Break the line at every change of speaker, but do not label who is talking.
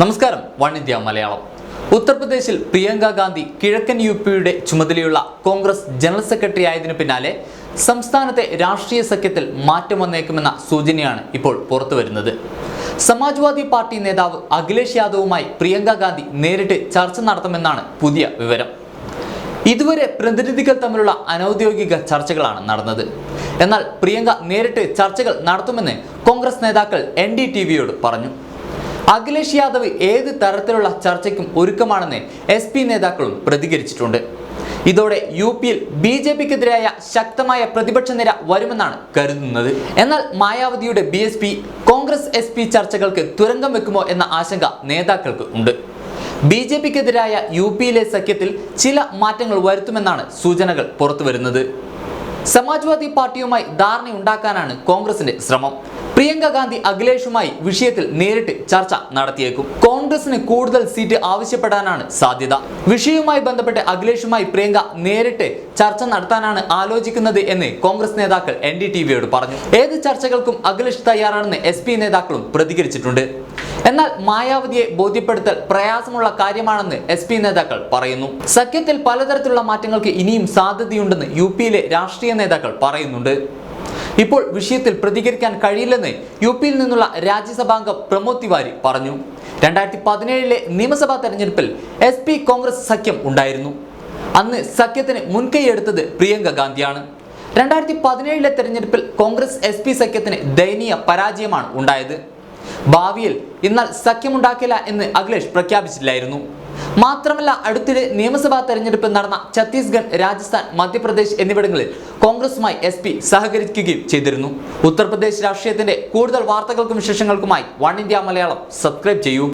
നമസ്കാരം one India Malayalam. ഉത്തർപ്രദേശിൽ പ്രിയങ്ക ഗാന്ധി കിഴക്കൻ യു പിയുടെ ചുമതലയുള്ള കോൺഗ്രസ് ജനറൽ സെക്രട്ടറി ആയതിനു പിന്നാലെ സംസ്ഥാനത്തെ രാഷ്ട്രീയ സഖ്യത്തിൽ മാറ്റം വന്നേക്കുമെന്ന സൂചനയാണ് ഇപ്പോൾ പുറത്തുവരുന്നത് സമാജ്വാദി പാർട്ടി നേതാവ് അഖിലേഷ് യാദവുമായി പ്രിയങ്ക ഗാന്ധി നേരിട്ട് ചർച്ച നടത്തുമെന്നാണ് പുതിയ വിവരം. ഇതുവരെ പ്രതിനിധികൾ തമ്മിലുള്ള അനൗദ്യോഗിക ചർച്ചകളാണ് നടന്നത്. എന്നാൽ പ്രിയങ്ക നേരിട്ട് ചർച്ചകൾ നടത്തുമെന്ന് കോൺഗ്രസ് നേതാക്കൾ എൻ പറഞ്ഞു. അഖിലേഷ് യാദവ് ഏത് തരത്തിലുള്ള ചർച്ചയ്ക്കും ഒരുക്കമാണെന്ന് എസ് പി നേതാക്കളും പ്രതികരിച്ചിട്ടുണ്ട്. ഇതോടെ യു പിയിൽ ബി ജെ പിക്കെതിരായ ശക്തമായ പ്രതിപക്ഷ നിര വരുമെന്നാണ് കരുതുന്നത്. എന്നാൽ മായാവതിയുടെ B S P Congress S P ചർച്ചകൾക്ക് തുരങ്കം വെക്കുമോ എന്ന ആശങ്ക നേതാക്കൾക്ക് ഉണ്ട്. ബി ജെ പിക്കെതിരായ യു പിയിലെ സഖ്യത്തിൽ ചില മാറ്റങ്ങൾ വരുത്തുമെന്നാണ് സൂചനകൾ പുറത്തുവരുന്നത്. സമാജ്വാദി പാർട്ടിയുമായി ധാരണയുണ്ടാക്കാനാണ് കോൺഗ്രസിന്റെ ശ്രമം. പ്രിയങ്ക ഗാന്ധി അഖിലേഷുമായി വിഷയത്തിൽ നേരിട്ട് ചർച്ച നടത്തിയേക്കും. കോൺഗ്രസിന് കൂടുതൽ സീറ്റ് ആവശ്യപ്പെടാനാണ് സാധ്യത. വിഷയവുമായി ബന്ധപ്പെട്ട് അഖിലേഷുമായി പ്രിയങ്ക നേരിട്ട് ചർച്ച നടത്താനാണ് ആലോചിക്കുന്നത് എന്ന് കോൺഗ്രസ് നേതാക്കൾ എൻ ഡി ടി വിയോട് പറഞ്ഞു. ഏത് ചർച്ചകൾക്കും അഖിലേഷ് തയ്യാറാണെന്ന് എസ് പി നേതാക്കളും പ്രതികരിച്ചിട്ടുണ്ട്. എന്നാൽ മായാവതിയെ ബോധ്യപ്പെടുത്തൽ പ്രയാസമുള്ള കാര്യമാണെന്ന് എസ് പി നേതാക്കൾ പറയുന്നു. സഖ്യത്തിൽ പലതരത്തിലുള്ള മാറ്റങ്ങൾക്ക് ഇനിയും സാധ്യതയുണ്ടെന്ന് യു പിയിലെ രാഷ്ട്രീയ നേതാക്കൾ പറയുന്നുണ്ട്. ഇപ്പോൾ വിഷയത്തിൽ പ്രതികരിക്കാൻ കഴിയില്ലെന്ന് യു പിയിൽ നിന്നുള്ള രാജ്യസഭാംഗം പ്രമോദ് തിവാരി പറഞ്ഞു. രണ്ടായിരത്തി പതിനേഴിലെ നിയമസഭാ തെരഞ്ഞെടുപ്പിൽ എസ് പി കോൺഗ്രസ് സഖ്യം ഉണ്ടായിരുന്നു. അന്ന് സഖ്യത്തിന് മുൻകൈയെടുത്തത് പ്രിയങ്ക ഗാന്ധിയാണ്. രണ്ടായിരത്തി പതിനേഴിലെ തെരഞ്ഞെടുപ്പിൽ കോൺഗ്രസ് എസ് സഖ്യത്തിന് ദയനീയ പരാജയമാണ് ഉണ്ടായത്. ഭാവിയിൽ എന്നാൽ സഖ്യമുണ്ടാക്കില്ല എന്ന് അഖിലേഷ് പ്രഖ്യാപിച്ചില്ലായിരുന്നു മാത്രമല്ല അടുത്തിടെ നിയമസഭാ തെരഞ്ഞെടുപ്പ് നടന്ന ഛത്തീസ്ഗഡ് രാജസ്ഥാൻ മധ്യപ്രദേശ് എന്നിവിടങ്ങളിൽ കോൺഗ്രസുമായി എസ് പി സഹകരിക്കുകയും ചെയ്തിരുന്നു. ഉത്തർപ്രദേശ് രാഷ്ട്രീയത്തിന്റെ കൂടുതൽ വാർത്തകൾക്കും വിശേഷങ്ങൾക്കുമായി വൺ ഇന്ത്യ മലയാളം. സബ്സ്ക്രൈബ് ചെയ്യൂ.